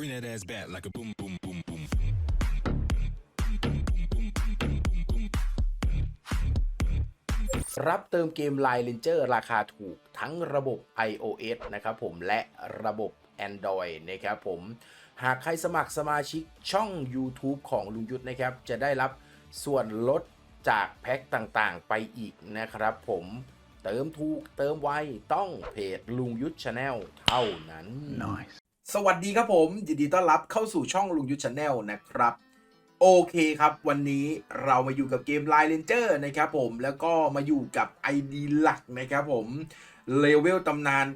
Bring that ass back like a boom, boom, boom, boom. รับเติมเกม Line Ranger ราคาถูกทั้งระบบ iOS นะครับผมและระบบ Android นะครับผมหากใครสมัครสมาชิกช่อง YouTube ของลุงยุทธนะครับ จะได้รับส่วนลดจากแพ็คต่างๆ ไปอีกนะครับผมเติมถูกเติมไวต้องเพจลุงยุทธชาแนลเท่านั้น สวัสดีครับผมยินดีต้อนรับเข้าสู่ช่องลุงยุทธชาแนลนะครับ โอเคครับวันนี้เรามาอยู่กับเกม Line Ranger นะครับผมแล้วก็มาอยู่กับ ID หลักนะครับผมเลเวลตำนาน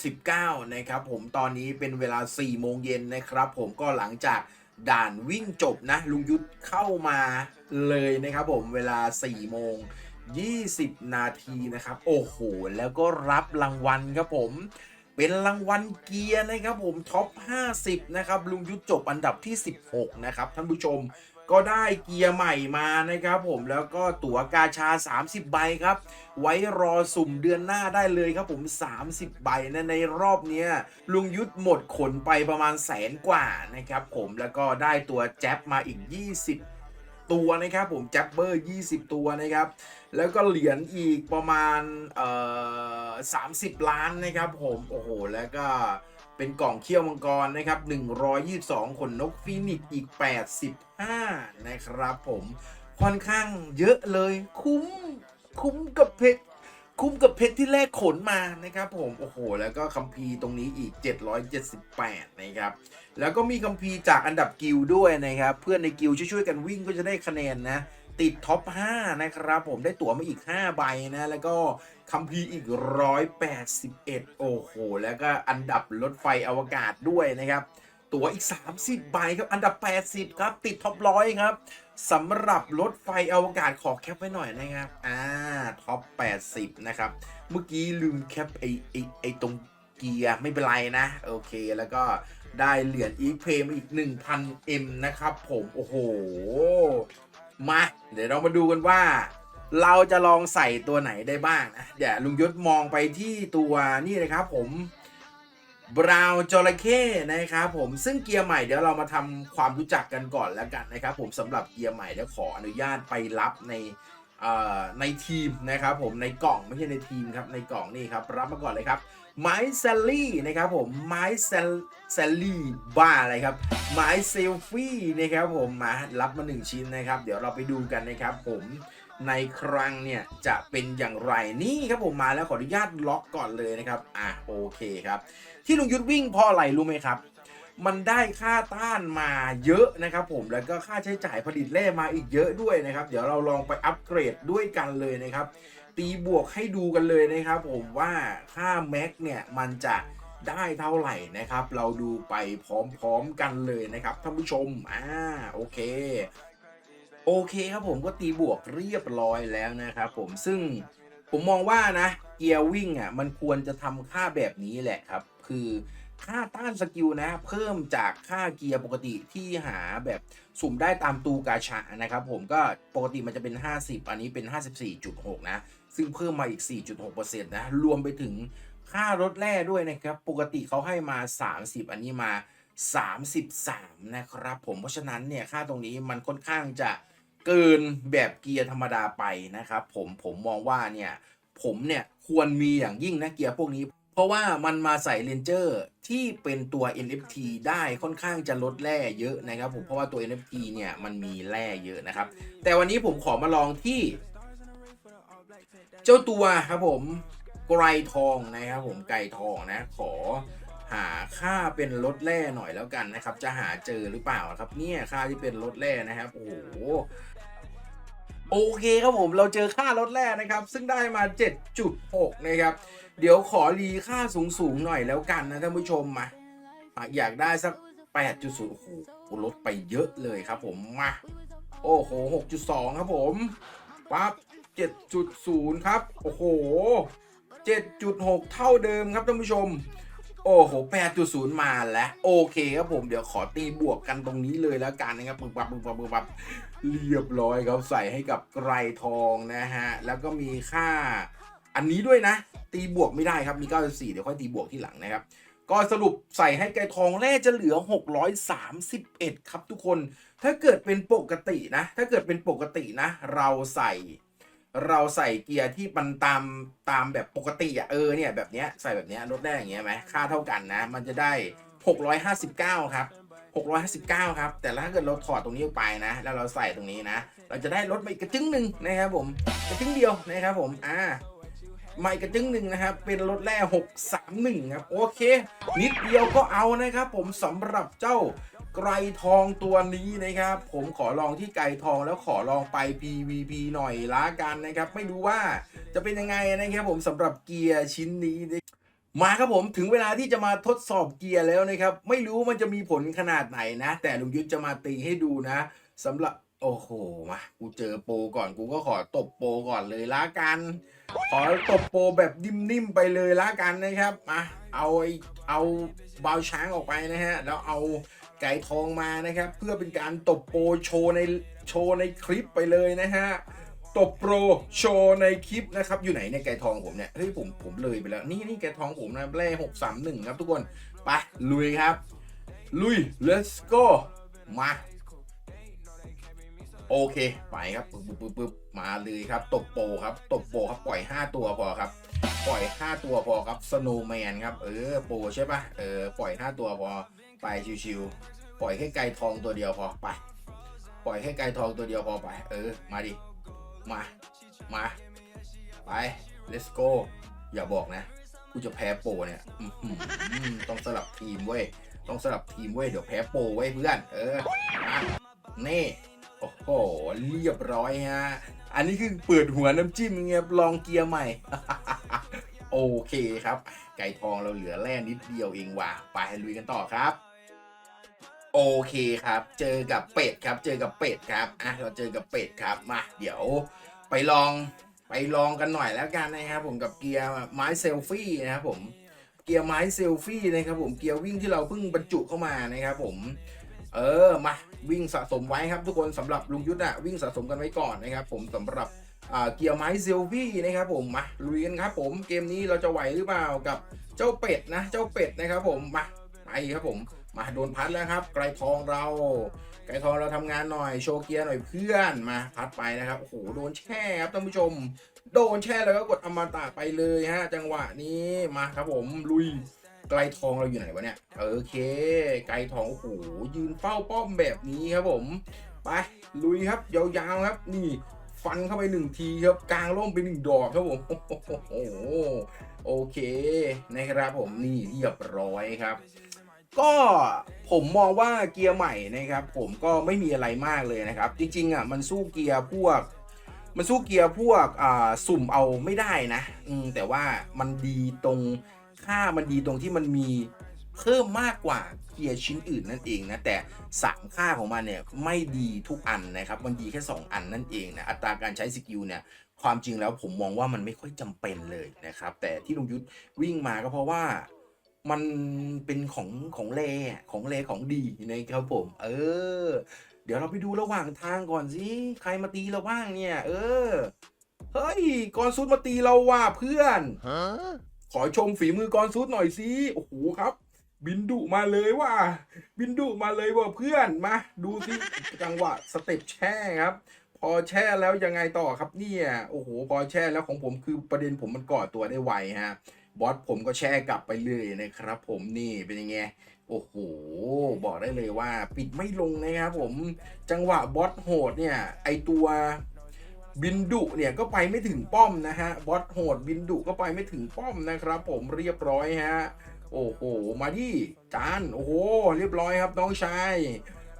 99 นะครับผมตอนนี้เป็นเวลา 4 โมงเย็นนะครับผมก็หลังจากด่านวิ่งจบนะ ลุงยุทธเข้ามาเลยนะครับผมเวลา 4 โมง 20 นาทีนะครับ โอ้โห แล้วก็รับรางวัลครับผม เป็นรางวัลเกียร์นะครับผมท็อป 50 นะครับ ลุงยุทธจบอันดับที่ 16 นะครับท่านผู้ชมก็ได้เกียร์ใหม่มานะครับผมแล้วก็ตั๋วกาชา 30 ใบครับ ไว้รอสุ่มเดือนหน้าได้เลยครับผม 30 ใบนะในรอบนี้ลุงยุทธหมดขนไปประมาณแสนกว่านะครับผมแล้วก็ได้ตัวแจ๊บมาอีก 20 ตัวนะครับผมแจ็ปเบอร์20 ตัวนะครับ แล้วก็เหรียญอีกประมาณเอ่อ30 ล้านนะครับผมโอ้โหแล้วก็เป็นกล่องเขี้ยวมังกรนะครับ 122 ขนนกฟีนิกซ์อีก 85 นะครับผมค่อนข้างเยอะเลยคุ้มคุ้มกับเพชร คุ้มกับเพชรที่แรกขนมานะครับผมโอ้โห แล้วก็คัมภีร์ตรงนี้อีก 778 นะครับ แล้วก็มีคัมภีร์จากอันดับกิลด้วยนะครับ เพื่อนในกิลช่วยๆกันวิ่งก็จะได้คะแนนนะ ติดท็อป 5 นะครับ ผมได้ตั๋วมาอีก 5 ใบนะ แล้วก็คัมภีร์อีก 181 โอ้โห แล้วก็อันดับรถไฟอวกาศด้วยนะครับ ตั๋วอีก 30 ใบครับ อันดับ 80 ครับ ติดท็อปร้อยครับ สำหรับรถไฟอวกาศขอแคปไว้หน่อยนะครับ อ่า ท็อป 80 นะครับ เมื่อกี้ลืมแคปไอไอไอตรงเกียร์ไม่เป็นไรนะ โอเค แล้วก็ได้เหรียญอีกเพย์มอีก 1,000 M นะครับผม โอ้โห มา เดี๋ยวเรามาดูกันว่า เราจะลองใส่ตัวไหนได้บ้างนะ เดี๋ยวลุงยศมองไปที่ตัวนี่นะครับผม บราวจระเข้นะครับผมซึ่งเกียร์ใหม่เดี๋ยวเรามาทำความรู้จักกันก่อนแล้วกันนะครับผมสำหรับเกียร์ใหม่เดี๋ยวขออนุญาตไปรับในในทีมนะครับผมในกล่องไม่ใช่ในทีมครับในกล่องนี่ครับรับมาก่อนเลยครับไม้แซลลี่นะครับผมไม้แซลแซลลี่บ้าอะไรครับไม้เซลฟี่นะครับผมมารับมาหนึ่งชิ้นนะครับ เดี๋ยวเราไปดูกันนะครับผม ในครั้งเนี่ยจะเป็นอย่างไรนี่ครับผมมาแล้วขออนุญาตล็อกก่อนเลยนะครับ อะโอเคครับ ที่ลุงยุทธวิ่งเพราะอะไรรู้ไหมครับ มันได้ค่าต้านมาเยอะนะครับผมแล้วก็ค่าใช้จ่ายผลิตแร่มาอีกเยอะด้วยนะครับ เดี๋ยวเราลองไปอัปเกรดด้วยกันเลยนะครับ ตีบวกให้ดูกันเลยนะครับ ผมว่าค่าแม็กเนี่ยมันจะได้เท่าไหร่นะครับ เราดูไปพร้อมๆกันเลยนะครับท่านผู้ชม อ่า โอเค โอเคครับผมก็ตีบวกเรียบร้อยแล้วนะครับผมซึ่งผมมองว่านะเกียร์วิ่งอะมันควรจะทำค่าแบบนี้แหละครับ คือค่าต้านสกิลนะ เพิ่มจากค่าเกียร์ปกติที่หาแบบสุ่มได้ตามตูกาชานะครับผมก็ปกติมันจะเป็น 50 อันนี้เป็น 54.6 นะ ซึ่งเพิ่มมาอีก 4.6%นะ รวมไปถึงค่ารถแร่ด้วยนะครับ ปกติเขาให้มา 30 อันนี้มา 33 นะครับผมเพราะฉะนั้นเนี่ยค่าตรงนี้มันค่อนข้างจะ เกินแบบเกียร์ธรรมดาไปนะครับผมผมมองว่าเนี่ยผมเนี่ยควรมีอย่างยิ่งนะเกียร์พวกนี้ เพราะว่ามันมาใส่เลนเจอร์ที่เป็นตัว NFT ได้ค่อนข้างจะลดแร่เยอะนะครับผมเพราะว่าตัว NFT เนี่ยมันมีแร่เยอะนะครับ แต่วันนี้ผมขอมาลองที่ เจ้าตัวครับผมไกรทองนะครับผมไก่ทองนะขอหาค่าเป็นลดแร่หน่อยแล้วกันนะครับ จะหาเจอหรือเปล่าครับเนี่ยค่าที่เป็นลดแร่นะครับโอ้โห โอเคครับผมเราเจอค่าลดแร่นะครับ ซึ่งได้มา 7.6 นะครับ เดี๋ยวขอรีค่าสูงๆหน่อยแล้วกันนะท่านผู้ชมมาอยากได้สัก 8.0 โอ้โหลดไปเยอะเลยครับผมมาโอ้โห 6.2 ครับผมปั๊บ7.0 ครับ โอ้โห 7.6 เท่าเดิมครับท่านผู้ชม โอ้โห8.0มาแล้ว โอเคครับผมเดี๋ยวขอตีบวกกันตรงนี้เลยแล้วกันนะครับปึ้งปับปึ้งปับปึ้งปับเรียบร้อยครับใส่ให้กับไกรทองนะฮะ แล้วก็มีค่าอันนี้ด้วยนะ ตีบวกไม่ได้ครับมี 94 เดี๋ยวค่อยตีบวกที่หลังนะครับ ก็สรุปใส่ให้ไกรทองแร่จะเหลือ 631 ครับทุกคน ถ้าเกิดเป็นปกตินะ ถ้าเกิดเป็นปกตินะ เราใส่ เราใส่เกียร์ที่มันตามตามแบบปกติอะเออเนี่ยแบบเนี้ยใส่แบบเนี้ยลดได้อย่างเงี้ยไหมค่าเท่ากันนะ มันจะได้ 659 ครับ 659 ครับ แต่ถ้าเกิดเราถอดตรงนี้ออกไปนะ แล้วเราใส่ตรงนี้นะ เราจะได้ลดไปอีกกระจึงหนึ่งนะครับผมกระจึงเดียวนะครับผมอ่ามาอีกกระจึงหนึ่งนะครับ เป็นรถแร่631 ครับ โอเค นิดเดียวก็เอานะครับผมสำหรับเจ้า ไกรทองตัวนี้นะครับ ผมขอลองที่ไกรทองแล้วขอลองไป PVP หน่อยละกันนะครับ ไม่รู้ว่าจะเป็นยังไงนะครับผมสำหรับเกียร์ชิ้นนี้นมาครับผมถึงเวลาที่จะมาทดสอบเกียร์แล้วนะครับ ไม่รู้มันจะมีผลขนาดไหนนะ แต่ลุงยุทธจะมาตีให้ดูนะสำหรับโอ้โหมากูเจอโปรก่อนกูก็ขอตบโปรก่อนเลยละกัน ขอตบโปรแบบนิ่มๆไปเลยละกันนะครับมาเอาไอเอาบาวช้างออกไปนะฮะแล้วเอา ไก่ทองมานะครับ เพื่อเป็นการตบโปรโชว์ในโชว์ในคลิปไปเลยนะฮะตบโปรโชว์ในคลิปนะครับ อยู่ไหนเนี่ยไก่ทองผมเนี่ยเฮ้ยผมผมเลยไปแล้ว นี่นี่ไก่ทองผมนะแร่หกสามหนึ่งครับทุกคน ไป ลุยครับ ลุย let's go มา โอเค ไปครับปึ๊บปึ๊บปึ๊บปึ๊บมาเลยครับ ตบโปรครับตบโปรครับปล่อย 5 ตัวพอครับ ปล่อย 5 ตัวพอครับ snowman ครับ เออโปรใช่ปะเออปล่อย 5 ตัวพอ ไปชิวๆปล่อยแค่ไก่ทองตัวเดียวพอไป ปล่อยแค่ไก่ทองตัวเดียวพอไป เออ มาดิ มา มา ไป let's go อย่าบอกนะกูจะแพ้โปเนี่ยต้องสลับทีมเว้ย ต้องสลับทีมเว้ย เดี๋ยวแพ้โปรเว้ยเพื่อน เออนี่ โอ้โห เรียบร้อยฮะ อันนี้คือเปิดหัวน้ำจิ้มเงียบลองเกียร์ใหม่ โอเคครับ ไก่ทองเราเหลือแร่นิดเดียวเองว่ะ ไปลุยกันต่อครับ โอเคครับ เจอกับเป็ดครับ เจอกับเป็ดครับ อะ เราเจอกับเป็ดครับ มา เดี๋ยวไปลองไปลองกันหน่อยแล้วกันนะครับผมกับเกียร์ไม้เซลฟี่นะครับผม เกียร์ไม้เซลฟี่นะครับผม เกียร์วิ่งที่เราเพิ่งบรรจุเข้ามานะครับผม เออ มาวิ่งสะสมไว้ครับทุกคนสำหรับลุงยุทธอะวิ่งสะสมกันไว้ก่อนนะครับผมสำหรับเกียร์ไม้เซลฟี่นะครับผม มาลุยกันครับผม เกมนี้เราจะไหวหรือเปล่ากับเจ้าเป็ดนะ เจ้าเป็ดนะครับผม มาไปครับผม มาโดนพัดแล้วครับ ไกรทองเรา ไกรทองเราทำงานหน่อยโชว์เกียร์หน่อยเพื่อนมาพัดไปนะครับโอ้โหโดนแช่ครับท่านผู้ชม โดนแช่แล้วก็กดอมตะไปเลยฮะ จังหวะนี้มาครับผมลุยไกลทองเราอยู่ไหนวะเนี่ยโอเค ไกลทองโอ้โหยืนเฝ้าป้อมแบบนี้ครับผมไปลุยครับยาวๆครับนี่ฟันเข้าไปหนึ่งทีครับกลางร่มไปหนึ่งดอกครับผมโอ้โหโอเคนะครับผมนี่เรียบร้อยครับ ก็ผมมองว่าเกียร์ใหม่นะครับ ผมก็ไม่มีอะไรมากเลยนะครับ จริงๆอะมันสู้เกียร์พวก มันสู้เกียร์พวกอ่าสุ่มเอาไม่ได้นะ อืมแต่ว่ามันดีตรงค่ามันดีตรงที่มันมีเพิ่มมากกว่าเกียร์ชิ้นอื่นนั่นเองนะ แต่สามค่าของมันเนี่ยไม่ดีทุกอันนะครับ มันดีแค่ 2 อันนั่นเองนะ อัตราการใช้สกิลเนี่ยความจริงแล้วผมมองว่ามันไม่ค่อยจำเป็นเลยนะครับ แต่ที่ลุงยุทธวิ่งมาก็เพราะว่า มันเป็นของของเลอะของเลของดีนะครับผม เออ เดี๋ยวเราไปดูระหว่างทางก่อนสิใครมาตีเราบ้างเนี่ย เออ เฮ้ยกอนซูดมาตีเราว่ะเพื่อนขอชมฝีมือกอนซูดหน่อยสิโอ้โหครับ บินดุมาเลยว่ะบินดุมาเลยว่ะเพื่อนมาดูสิจังหวะสเต็ปแช่ครับพอแช่แล้วยังไงต่อครับเนี่ย โอ้โห พอแช่แล้วของผมคือประเด็นผมมันก่อตัวได้ไวฮะ บอสผมก็แช่กลับไปเลยนะครับ ผมนี่เป็นยังไงโอ้โห บอกได้เลยว่า ปิดไม่ลงนะครับผมจังหวะบอสโหดเนี่ย ไอตัวบินดุเนี่ยก็ไปไม่ถึงป้อมนะฮะบอสโหดบินดุก็ไปไม่ถึงป้อมนะครับ ผมเรียบร้อยฮะโอ้โห มาดิจานโอ้โห เรียบร้อยครับน้องชาย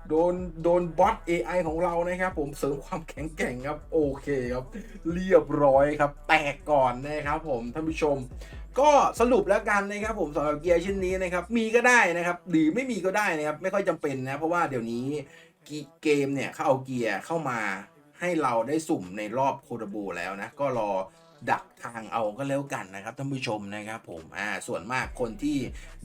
โดนโดนบอส AI ของเรานะครับ ผมเสริมความแข็งแกร่งครับ โอเคครับ เรียบร้อยครับ แตกก่อนนะครับผมท่านผู้ชม ก็สรุปแล้วกันนะครับผมสำหรับเกียร์ชิ้นนี้นะครับมีก็ได้นะครับ หรือไม่มีก็ได้นะครับไม่ค่อยจำเป็นนะ เพราะว่าเดี๋ยวนี้กีเกมเนี่ยเขาเอาเกียร์เข้ามาให้เราได้สุ่มในรอบโคดบูแล้วนะ ก็รอดักทางเอาก็แล้วกันนะครับท่านผู้ชมนะครับผมอ่าส่วนมากคนที่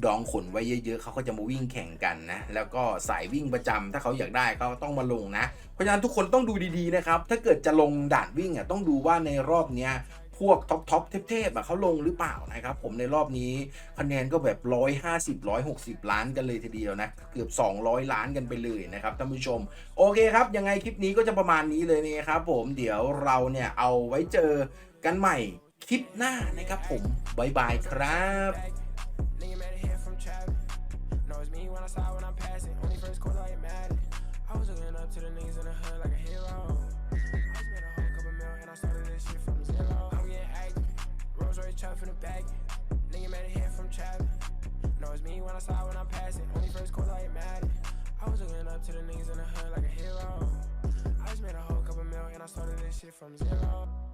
ดองขนไว้เยอะๆเขาก็จะมาวิ่งแข่งกันนะแล้วก็สายวิ่งประจำถ้าเขาอยากได้ก็ต้องมาลงนะ เพราะฉะนั้นทุกคนต้องดูดีๆนะครับถ้าเกิดจะลงด่านวิ่งอะต้องดูว่าในรอบเนี้ย พวกท็อปท็อปเทพๆอะเขาลงหรือเปล่านะครับ ผมในรอบนี้คะแนนก็แบบ 150 160 ล้านกันเลยทีเดียวนะเกือบ 200 ล้านกันไปเลยนะครับท่านผู้ชม โอเคครับ ยังไงคลิปนี้ก็จะประมาณนี้เลยนะครับผมเดี๋ยวเราเนี่ยเอาไว้เจอกันใหม่คลิปหน้านะครับผมบายบายครับ to the niggas in the hood like a hero. I just made a whole couple mil and I started this shit from zero.